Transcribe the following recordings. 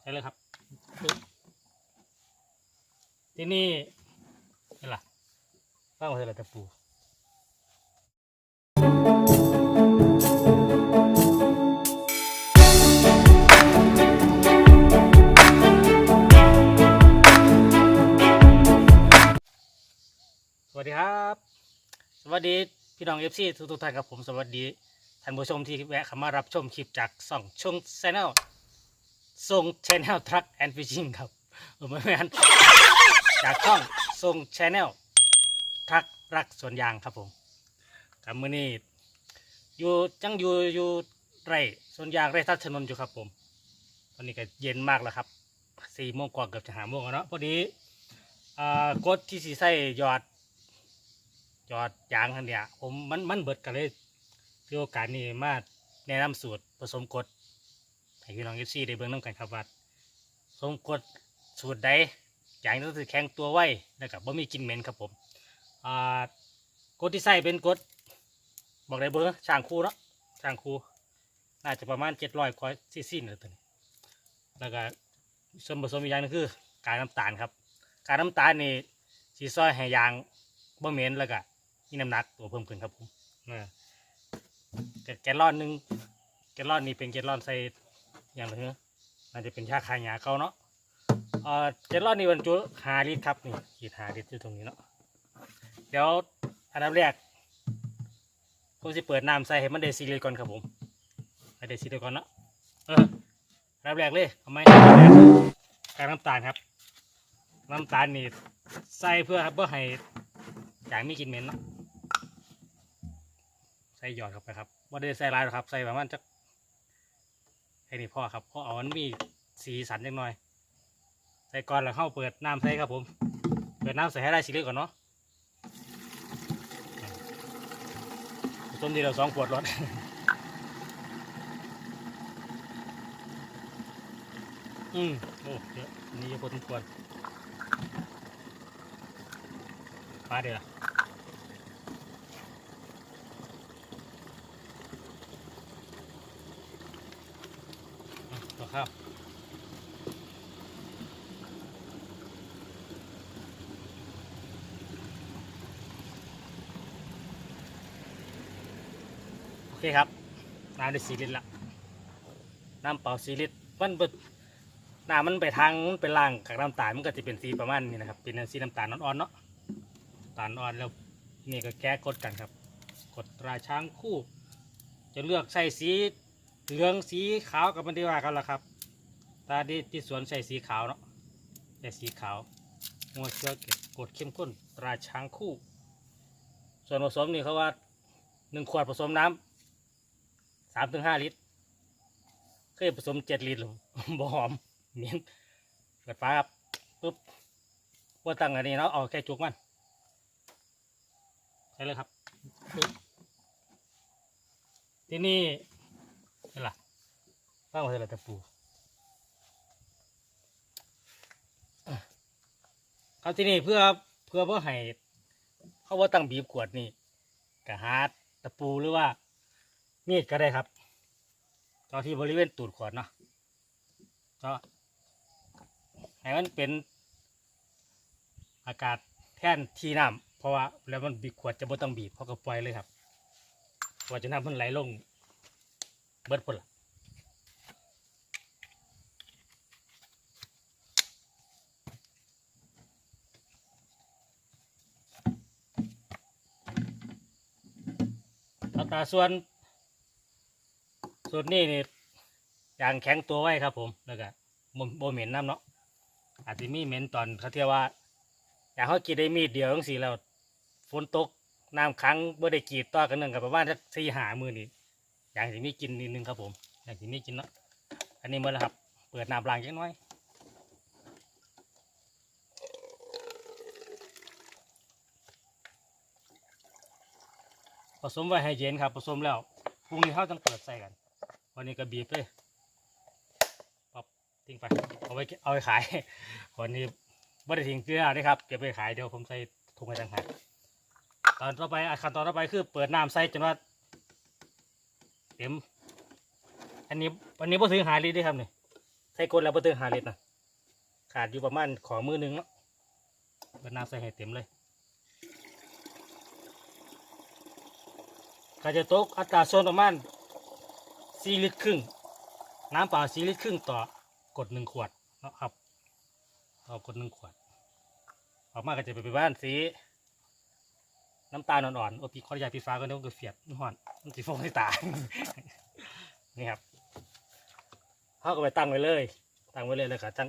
ใช่เลยครับ ที่นี่นี่ล่ะบ้างว่าอะไรตะปูสวัสดีครับ สวัสดีพี่น้องเอฟซีทุกทุกๆท่านครับผมสวัสดีท่านผู้ชมที่แวะเข้ามารับชมคลิปจากสองช่องแชนแนล ทรงชแนลทรัคแอนด์ฟิชชิงครับเออไม่แม่นจากช่องทรงชแนลทรัครักสวนยางครับผมกับมือนี้อยู่จังอยู่อยู่ไร่สวนยางไร่ทัดถนนอยู่ครับผมตอนนี้ก็เย็นมากแล้วครับสี่โมงกว่าเกือบจะหาโมงแล้วเนาะพอดีอ่ากดที่สีใส่ยอดจอดยางคันเนี่ยผมมันมันเบิดกันเลยถือโอกาสนี้มาแนะนำสูตรผสมกด ให้พี่น้องเอฟซีได้เบิ่งน้ำกันครับว่าผสมกดสูตรใดยางต้องถือแข็งตัวไว้แล้วก็บ่มีกินเหม็นครับผมอ่ากดที่ใส่เป็นกดบอกได้เบอร์ช่างคู่เนาะช่างคู่น่าจะประมาณเจ็ดร้อยกว่าซีซีนี่แหละตัวนี้แล้วก็ส่วนผสมอีกอย่างนึงคือ การน้ำตาลครับ การน้ำตาลนี่สีซอยให้ยางบ่เหม็นแล้วก็มีน้ำหนักตัวเพิ่มขึ้นครับผมเออแกแกลลอนหนึ่งแกลลอนนี่เป็นแกลลอนใส่ อย่างไรเนอะน่าจะเป็นชาคายาเขาเนาะเอ่อแกลลอนนี่บรรจุหาลิตรครับนี่ขีดหาลิตรอยู่ตรงนี้เนาะเดี๋ยวอันดับแรกผมจะเปิดน้ำใส่ให้มันได้ซีลิตรก่อนครับผมให้ได้ซีลิตรก่อนเนาะเอออันดับแรกเลยเอาไหมการน้ำตาลครับ น้ำตาลนี่ใส่เพื่อเพื่อให้จางมีกลินเหม็นเนาะใส่หยอดเข้าไปครับว่าได้ใส่ลายหรอกครับ ใส่ประมาณจักแค่นี้พอครับเพราะเอามันมีสีสันจังหน่อย ใส่ก่อนแล้วเข้าเปิดน้ำใส่ครับผม เปิดน้ำใส่ให้ได้สีเหลืองก่อนเนาะต้นทีเราสองขวดรถอืมโอ้เยอะนนี้เยอะพอสมควรมาเดี๋ยว ล่ะอะต่อข้าวโอเคครับน้ำได้สี่ลิตรละน้ำเปล่าสี่ลิตรมันเบิดน้ำมันไปทางมันไปล่างกับน้ำตาลมันก็จะเป็นสีประมาณนี้นะครับ เป็นสีน้ำตาลอ่อนๆเนาะตาลอ่อนแล้วนี่ก็แก้กดกันครับ กดตราช้างคู่ จะเลือกใส่สี เหลืองสีขาวกับมันที่ว่ากันละครับตาดีที่สวนใส่สีขาวเนาะใส่สีขาวมัวเชือเก็บกดเข้มข้นตราช้างคู่ ส่วนผสมนี่เขาว่าหนึ่งขวดผสมน้ำสามถึงห้าลิตรเคยผสมเจ็ดลิตรหรอบ่หอมเหม็นเปิดฟ้าครับปุ๊บว่าตั้งอันนี้เนาะเอาแค่จุกมันใช่เลยครับปึ๊บที่นี่ นี่ล่ะบ้างว่าอะไรตะปูอะครับที่นี่เพื่อเพื่อเพื่อให้เขาว่าตั้งบีบขวดนี่กะหาตะปูหรือว่า มีดก็ได้ครับเจอที่บริเวณตูดขวดเนาะเจาะให้มันเป็นอากาศแท่นที่น้ำเพราะว่าแล้วมันบีบขวดจะบ่ต้องบีบเพราะก็ปล่อยเลยครับว่าจะน้ำมันไหลลง เบิดพุ่นละอัตาส่วน ส่วนนี้นี่ยางแข็งตัวไว้ครับ ผมแล้วก็บ่บ่เหม็นน้ำเนาะอาจจะมีเหม็นตอนเขาเทียว่าอยากเขากีดได้มีดเดียวทั้งสี่แล้วฝนตกน้ำค้างบ่ได้กีดต่อกันหนึ่งกับประมาณสี่หามือนี่ อยากสิมีกินนิดนึงครับผมอยากสิมีกินเนาะอันนี้หมดแล้วครับ เปิดน้ำล้างจักน้อยผสมไว้ให้เย็นครับผสมแล้วพรุ่งนี้เขาต้องเปิดใส่กัน วันนี้ก็บีบเลยปับทิ้งไปเอาไว้เอาไปขาย วันนี้บ่ได้ทิ้งเกลือนะครับเก็บไปขายเดี๋ยวผมใส่ถุงไว้ต่างหากตอนต่อไปขั้นตอนต่อไปคือเปิดน้ำใส่จนว่า เต็ม อันนี้วันนี้บ่ถึงหาลิตรเด้ครับเนี่ยใส่กดแล้วบ่ถึงหาลิตรนะขาดอยู่ประมาณขอมือหนึงเนาะเบิดน้ำใส่ให้เต็มเลยก็จะตกอัตราส่วนประมาณ4ลิตรครึ่ง น้ำเปล่า4ลิตรครึ่งต่อกดหนึ่งขวดเนาะครับต่อกดหนึ่งขวด ออกมาก็จะเป็นบ้านสี น้ำตาลอ่อนๆโอ้พี่ขออนุญาตพี่ฟ้าก็นึกว่าเฟียดนห่อนมันสีฟงที่ตา นี่ครับเขาก็ไปตั้งไว้เลย ตั้งไว้เลยแล้วก็จัง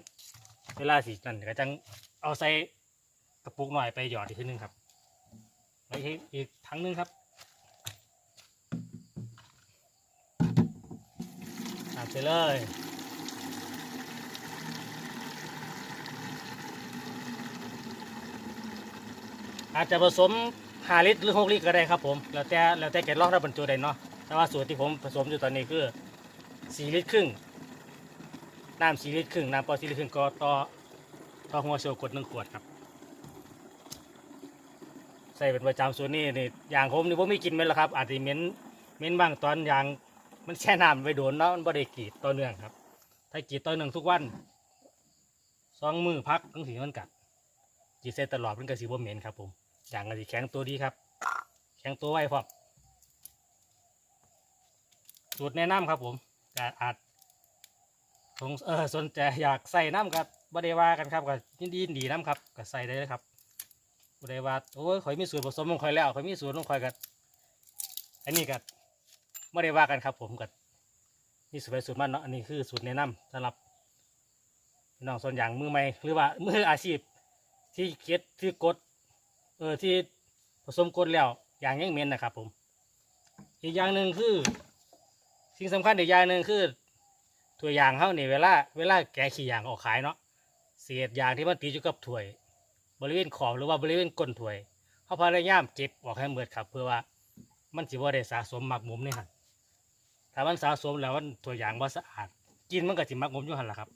เวลาสีนั่นก็จังเอาใส่กระปุกหน่อยไปหยอดอีกทีนึงครับไว้อีกทั้งนึงครับตามไปเลยอาจจะผสม ห้าลิตรหรือหกลิตรก็ได้ครับผม แล้วแต่แล้วแต่แกะลอกถ้าบรรจุได้เนาะ แต่ว่าสูตรที่ผมผสมอยู่ตอนนี้คือสี่ลิตรครึ่ง น้ำสี่ลิตรครึ่ง น้ำปล่าสี่ลิตรครึ่งก็ต่อต่อหัวโชกดหนึ่งขวดครับ ใส่เป็นประจำส่วนนี้นี่อย่างผมนี่ผมไม่กินเม็ดแล้วครับ อาจจะเหม็นเหม็นบ้างตอนอย่างมันแช่น้ำไปโดนเนาะ มันบ่ได้กรีดต่อเนื่องครับ ถ้ากรีดต่อเนื่องทุกวันสองมือพักต้งสีมันกัดกรีดเสร็จตลอดมันก็สีบ่เหม็นครับผม อย่างก็สิแข็งตัวดีครับ แข็งตัวไว้พร้อมสูตรแนะนำครับผมจะอาจสงเออสนใจอยากใส่น้ำกับบไดว่ากันครับก็ยินดียินดีน้ำครับก็ใส่ได้เลยครับบไดว่าโอ้ยข่อยมีสูตรผสมของข่อยแล้วข่อยมีสูตรของข่อยกับอันนี้กับ่ได้ว่ากันครับ ผมกับนี่สูตรไปสูตรมันเนาะอันนี้คือสูตรแนะนำสำหรับน้องส่วนอย่างมือใหม่หรือว่ามืออาชีพที่เก็ดที่กด เออที่ผสมกลแล้วอย่างยังเหม็นนะครับ ผม อีกอย่างหนึ่งคือ สิ่งสำคัญอีกอย่างหนึ่งคือถั่วยางเขาเนี่ยเวลาเวลาแกะขี้ยางออกขายเนาะเศษยางที่มันติดอยู่กับถ้วย บริเวณขอบหรือว่าบริเวณก้นถ้วยเขาพยายามเก็บออกให้หมดครับ เพื่อว่ามันสิบ่ได้สะสมหมักหมมนี่ฮะถ้ามันสะสมแล้วมันถั่วยางบ่าสะอาดกินมันก็สิหมักหมมอยู่หันละครับ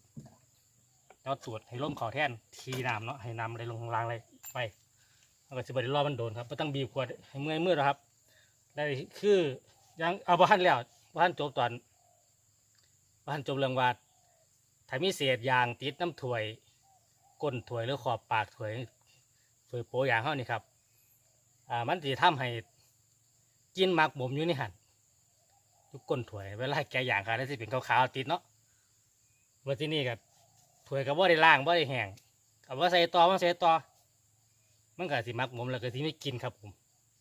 แล้วตรวจให้ล้มเข่าแท่นทีน้ำเนาะให้น้ำอะไรลงข้างล่างเลยไป มันก็สิบได้รอมันโดนครับไม่ต้องบีบขวดให้เมื่อยมือหรอกครับได้คือยังเอาบ้านแล้วบ้านจบตอนบ้านจบเรื่องว่าถ้ามีเศษยางติดน้ำถ้วยก้นถ้วยหรือขอบปากถ้วยถ้วยโปะยางเขานี่ครับอ่ามันจะทำให้กินหมักหมมอยู่ในหันทุกก้นถ้วยเวลาแกะยางขาดได้สิเป็นขาวๆติดเนาะวันที่นี่กับถ้วยกับว่าได้ล่างว่าได้แห้งกับว่าใส่ตอมันใส่ตอ มันก็สิมักผมแล้วก็สิไม่กินครับผม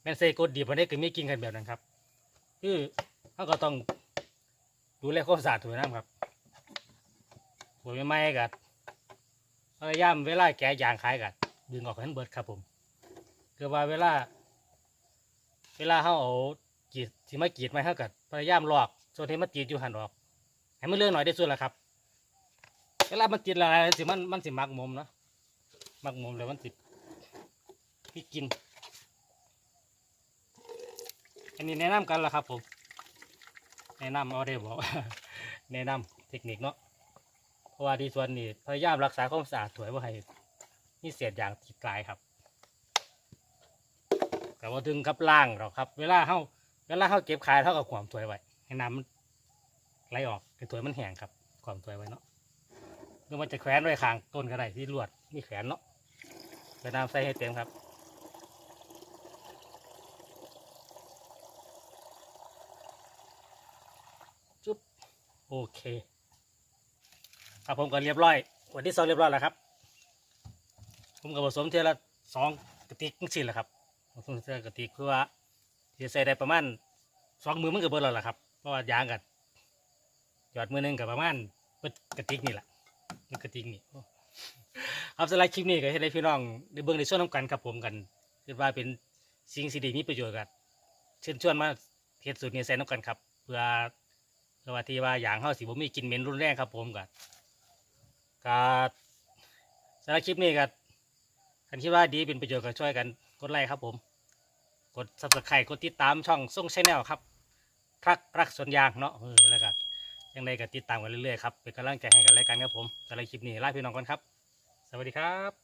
แม่นใส่กดดีมันได้ก็ไม่กินกันแบบนั้นครับ คือเขาก็ต้องดูแลความสะอาดถูกน้ำครับหัวไม่ไหม้กัดพยายามเวลาแกะยางขายกัดดึงออกให้มันเบิดครับผมคือว่าเวลา เวลาเขาเอากีดที่มากีดไม้เขากัดพยายามหลอกส่วนที่มันติดอยู่หันออก ให้มันเลื่อนหน่อยได้สุดละครับ เวลามันติดอะไรสิมันมันสิมักมุมเนาะมักมุมแล้วมันสิ พี่กิน อันนี้แนะนำกันละครับผม แนะนำเอาได้บอก แนะนำเทคนิคเนาะ เพราะว่าที่ส่วนนี้พยายามรักษาความสะอาดถวยว่าให้นี่เสียดอย่างติดกลายครับ แต่ว่าถึงกับล่างหรอกครับ เวลาเข้าเวลาเข้าเก็บขายเท่ากับความถวยไว้ให้น้ำมันไหลออกให้ถวยมันแห้งครับ ความถวยไว้เนาะหรือมันจะแขวนไว้ข้างต้นก็ได้ที่ลวดมีแขวนเนาะไปน้ำใส่ให้เต็มครับ จุ๊บ โอเคครับผมก็เรียบร้อย วันที่สองเรียบร้อยแล้วครับ ผมก็ผสมเทีละสองกระติกสิแหละครับผสมเทีละกระติกคือว่าจะใส่ได้ประมาณสองมือมันก็เบิดแล้วล่ะครับเพราะว่ายางกันหยอดมือหนึงกับประมาณเบิดกระติกนี่แหละกระติกนี่ครับสำหรับคลิปนี้ก็ให้ได้พี่น้องได้เบิ่งในส่วนน้ำกันครับผมกันคิดว่าเป็นสิ่งสิ่ดีมีประโยชน์กันเชิญชวนมาเทศสูตรนี้ใส่น้ำกันครับ เพื่อ สวัสดีว่าอย่างเฮาสิบ่มีกลินเหม็นรุนแรงครับผมกับกับสำหรับคลิปนี้กับคันคิดว่าดีเป็นประโยชน์ก็ช่วยกันกดไลค์ครับผม กด subscribe กดติดตามช่องส่งชแนลครับรักรักสวนยางเนาะเออแล้วก็ยังไงก็ติดตามกันเรื่อยๆครับเป็นกำลังใจให้กันรายการครับผมสำหรับคลิปนี้ลาพี่น้องกันครับ สวัสดีครับ